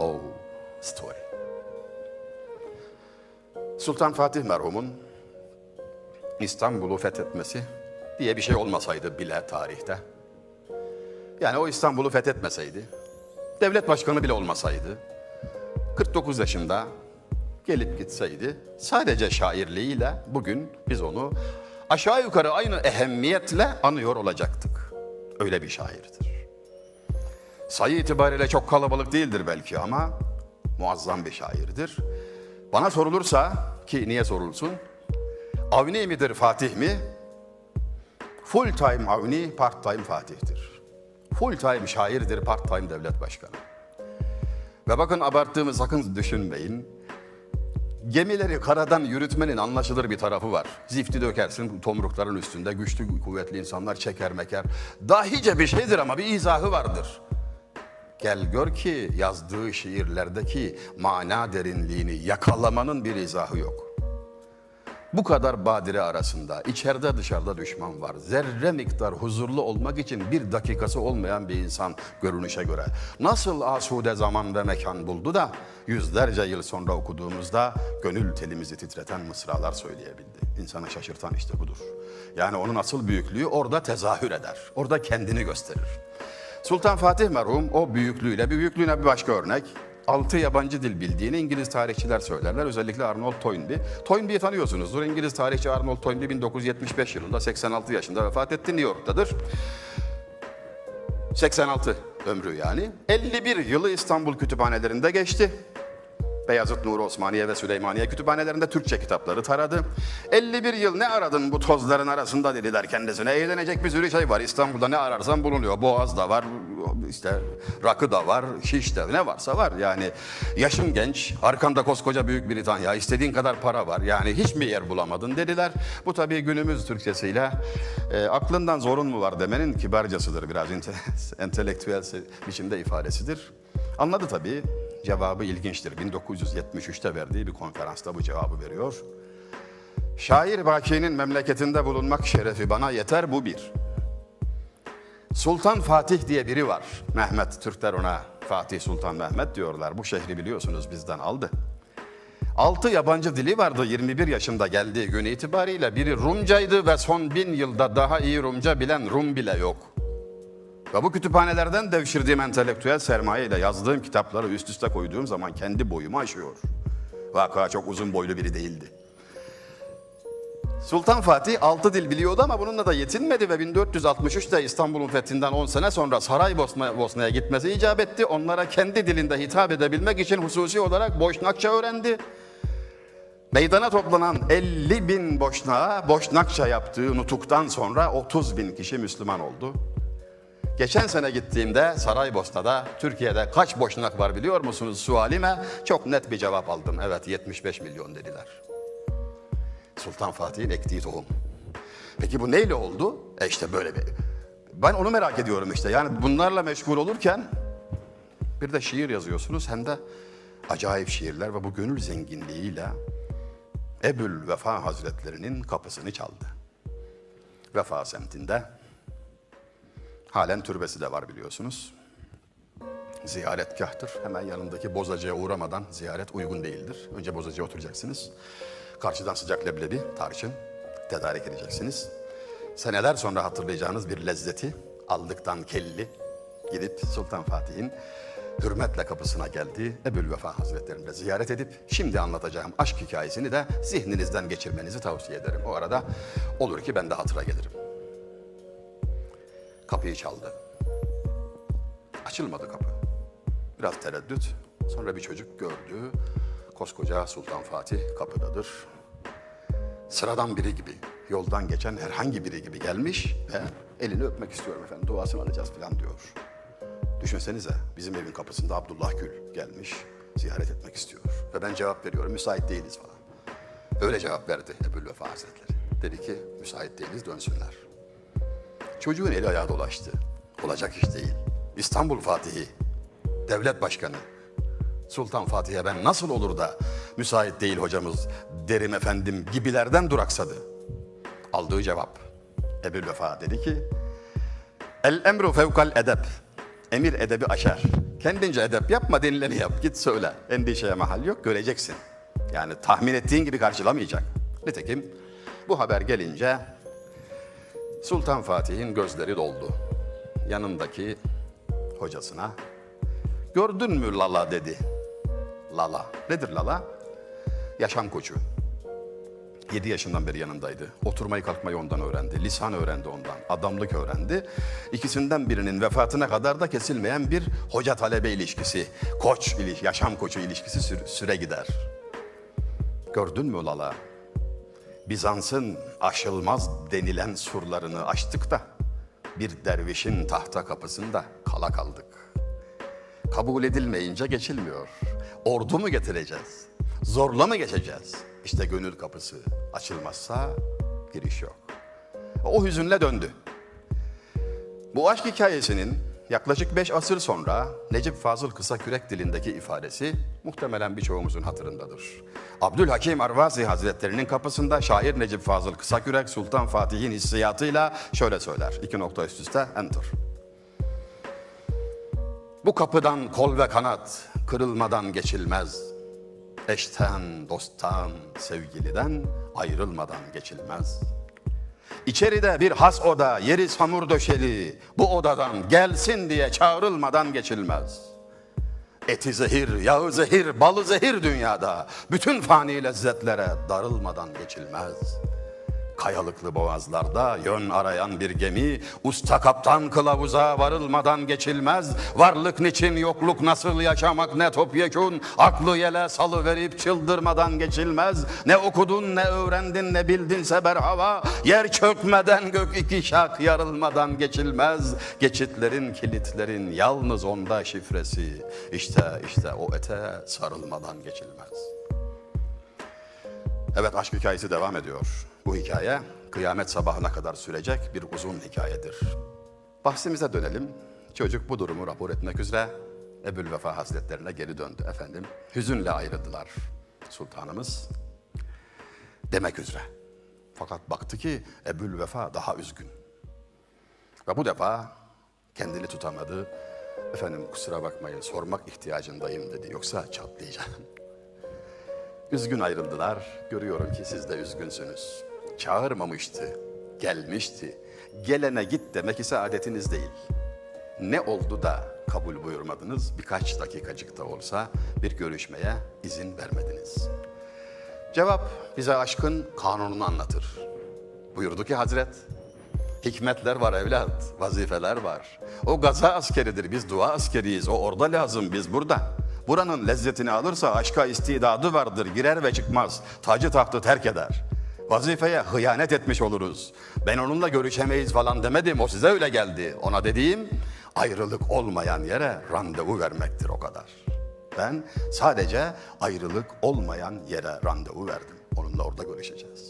love story. Sultan Fatih merhumun İstanbul'u fethetmesi diye bir şey olmasaydı bile tarihte. Yani o İstanbul'u fethetmeseydi, devlet başkanı bile olmasaydı, 49 yaşında gelip gitseydi, sadece şairliğiyle bugün biz onu aşağı yukarı aynı ehemmiyetle anıyor olacaktık. Öyle bir şairdir. Sayı itibariyle çok kalabalık değildir belki ama muazzam bir şairdir. Bana sorulursa ki niye sorulsun? Avni midir Fatih mi? Full time Avni, part time Fatih'tir. Full time şairdir, part time devlet başkanı. Ve bakın abarttığımı sakın düşünmeyin. Gemileri karadan yürütmenin anlaşılır bir tarafı var. Zifti dökersin tomrukların üstünde güçlü kuvvetli insanlar çeker meker. Dahice bir şeydir ama bir izahı vardır. Gel gör ki yazdığı şiirlerdeki mana derinliğini yakalamanın bir izahı yok. Bu kadar badire arasında içeride dışarıda düşman var. Zerre miktar huzurlu olmak için bir dakikası olmayan bir insan görünüşe göre. Nasıl asude zaman ve mekan buldu da yüzlerce yıl sonra okuduğumuzda gönül telimizi titreten mısralar söyleyebildi. İnsanı şaşırtan işte budur. Yani onun asıl büyüklüğü orada tezahür eder. Orada kendini gösterir. Sultan Fatih merhum o büyüklüğüyle, bir büyüklüğüne bir başka örnek. Altı yabancı dil bildiğini İngiliz tarihçiler söylerler. Özellikle Arnold Toynbee. Toynbee'yi tanıyorsunuzdur. İngiliz tarihçi Arnold Toynbee 1975 yılında 86 yaşında vefat etti. New York'tadır. 86 ömrü yani. 51 yılı İstanbul kütüphanelerinde geçti. Beyazıt Nuri Osmaniye ve Süleymaniye kütüphanelerinde Türkçe kitapları taradı. 51 yıl ne aradın bu tozların arasında dediler kendisine. Eğlenecek bir sürü şey var. İstanbul'da ne ararsan bulunuyor. Boğaz da var, işte rakı da var, şiş de ne varsa var. Yani yaşın genç, arkanda koskoca Büyük Britanya, istediğin kadar para var. Yani hiç mi yer bulamadın dediler. Bu tabii günümüz Türkçesiyle e, aklından zorun mu var demenin kibarcasıdır. Biraz ente, entelektüel biçimde ifadesidir. Anladı tabii. Cevabı ilginçtir. 1973'te verdiği bir konferansta bu cevabı veriyor. Şair Baki'nin memleketinde bulunmak şerefi bana yeter bu bir. Sultan Fatih diye biri var. Mehmet, Türkler ona Fatih Sultan Mehmet diyorlar. Bu şehri biliyorsunuz bizden aldı. Altı yabancı dili vardı 21 yaşında geldiği gün itibariyle. Biri Rumcaydı ve son bin yılda daha iyi Rumca bilen Rum bile yok. Ve bu kütüphanelerden devşirdiğim entelektüel sermaye ile yazdığım kitapları üst üste koyduğum zaman kendi boyumu aşıyor. Vaka çok uzun boylu biri değildi. Sultan Fatih altı dil biliyordu ama bununla da yetinmedi ve 1463'te İstanbul'un fethinden 10 sene sonra Saraybosna Bosna'ya gitmesi icap etti. Onlara kendi dilinde hitap edebilmek için hususi olarak Boşnakça öğrendi. Meydana toplanan 50 bin Boşnağa Boşnakça yaptığı nutuktan sonra 30 bin kişi Müslüman oldu. Geçen sene gittiğimde Saraybosna'da Türkiye'de kaç boşnak var biliyor musunuz sualime? Çok net bir cevap aldım. Evet 75 milyon dediler. Sultan Fatih'in ektiği tohum. Peki bu neyle oldu? E işte böyle bir. Ben onu merak ediyorum işte. Yani bunlarla meşgul olurken bir de şiir yazıyorsunuz hem de acayip şiirler ve bu gönül zenginliğiyle Ebül Vefa Hazretlerinin kapısını çaldı. Vefa semtinde Halen türbesi de var biliyorsunuz. Ziyaretgahtır. Hemen yanındaki bozacıya uğramadan ziyaret uygun değildir. Önce bozacıya oturacaksınız. Karşıdan sıcak leblebi, tarçın tedarik edeceksiniz. Seneler sonra hatırlayacağınız bir lezzeti aldıktan kelli gidip Sultan Fatih'in hürmetle kapısına geldiği Ebul Vefa Hazretlerini ziyaret edip şimdi anlatacağım aşk hikayesini de zihninizden geçirmenizi tavsiye ederim. O arada olur ki ben de hatıra gelirim. Kapıyı çaldı. Açılmadı kapı. Biraz tereddüt. Sonra bir çocuk gördü. Koskoca Sultan Fatih kapıdadır. Sıradan biri gibi, yoldan geçen herhangi biri gibi gelmiş ve elini öpmek istiyorum efendim, duasını alacağız falan diyor. Düşünsenize bizim evin kapısında Abdullah Gül gelmiş, ziyaret etmek istiyor. Ve ben cevap veriyorum, müsait değiliz falan. Öyle cevap verdi Ebu'l Vefa Hazretleri. Dedi ki, müsait değiliz dönsünler. Çocuğun eli ayağı dolaştı. Olacak iş değil. İstanbul Fatihi, devlet başkanı. Sultan Fatih'e ben nasıl olur da müsait değil hocamız derim efendim gibilerden duraksadı. Aldığı cevap. Ebu'l Vefa dedi ki El emru fevkal edep. Emir edebi aşar. Kendince edep yapma denileni yap. Git söyle. Endişeye mahal yok göreceksin. Yani tahmin ettiğin gibi karşılamayacak. Nitekim bu haber gelince Sultan Fatih'in gözleri doldu. Yanındaki hocasına gördün mü Lala dedi. Lala. Nedir Lala? Yaşam koçu. 7 yaşından beri yanındaydı. Oturmayı kalkmayı ondan öğrendi. Lisan öğrendi ondan. Adamlık öğrendi. İkisinden birinin vefatına kadar da kesilmeyen bir hoca talebe ilişkisi. Koç, ili- yaşam koçu ilişkisi süre gider. Gördün mü Lala? Bizans'ın aşılmaz denilen surlarını açtık da bir dervişin tahta kapısında kala kaldık. Kabul edilmeyince geçilmiyor. Ordu mu getireceğiz? Zorla mı geçeceğiz? İşte gönül kapısı açılmazsa giriş yok. O hüzünle döndü. Bu aşk hikayesinin yaklaşık beş asır sonra Necip Fazıl Kısakürek dilindeki ifadesi muhtemelen birçoğumuzun hatırındadır. Abdülhakim Arvazi Hazretleri'nin kapısında şair Necip Fazıl Kısakürek Sultan Fatih'in hissiyatıyla şöyle söyler. İki nokta üst üste enter. Bu kapıdan kol ve kanat kırılmadan geçilmez. Eşten, dosttan, sevgiliden ayrılmadan geçilmez. İçeride bir has oda, yeri samur döşeli, bu odadan gelsin diye çağrılmadan geçilmez. Eti zehir, yağı zehir, balı zehir dünyada, bütün fani lezzetlere darılmadan geçilmez.'' Kayalıklı boğazlarda yön arayan bir gemi, usta kaptan kılavuza varılmadan geçilmez. Varlık niçin yokluk nasıl yaşamak ne topyekun, aklı yele salı verip çıldırmadan geçilmez. Ne okudun ne öğrendin ne bildinse berhava, yer çökmeden gök iki şak yarılmadan geçilmez. Geçitlerin kilitlerin yalnız onda şifresi, işte işte o ete sarılmadan geçilmez. Evet aşk hikayesi devam ediyor. Bu hikaye kıyamet sabahına kadar sürecek bir uzun hikayedir. Bahsimize dönelim. Çocuk bu durumu rapor etmek üzere Ebu'l-Vefa Hazretlerine geri döndü efendim. Hüzünle ayrıldılar sultanımız. Demek üzere. Fakat baktı ki Ebu'l-Vefa daha üzgün. Ve bu defa kendini tutamadı. Efendim kusura bakmayın sormak ihtiyacındayım dedi. Yoksa çatlayacağım. Üzgün ayrıldılar. Görüyorum ki siz de üzgünsünüz. Çağırmamıştı, gelmişti. Gelene git demek ise adetiniz değil. Ne oldu da kabul buyurmadınız? Birkaç dakikacık da olsa bir görüşmeye izin vermediniz. Cevap bize aşkın kanununu anlatır. Buyurdu ki Hazret, hikmetler var evlat, vazifeler var. O gaza askeridir, biz dua askeriyiz. O orada lazım, biz burada. Buranın lezzetini alırsa aşka istidadı vardır, girer ve çıkmaz. Tacı tahtı terk eder. Vazifeye hıyanet etmiş oluruz. Ben onunla görüşemeyiz falan demedim, o size öyle geldi. Ona dediğim ayrılık olmayan yere randevu vermektir o kadar. Ben sadece ayrılık olmayan yere randevu verdim. Onunla orada görüşeceğiz.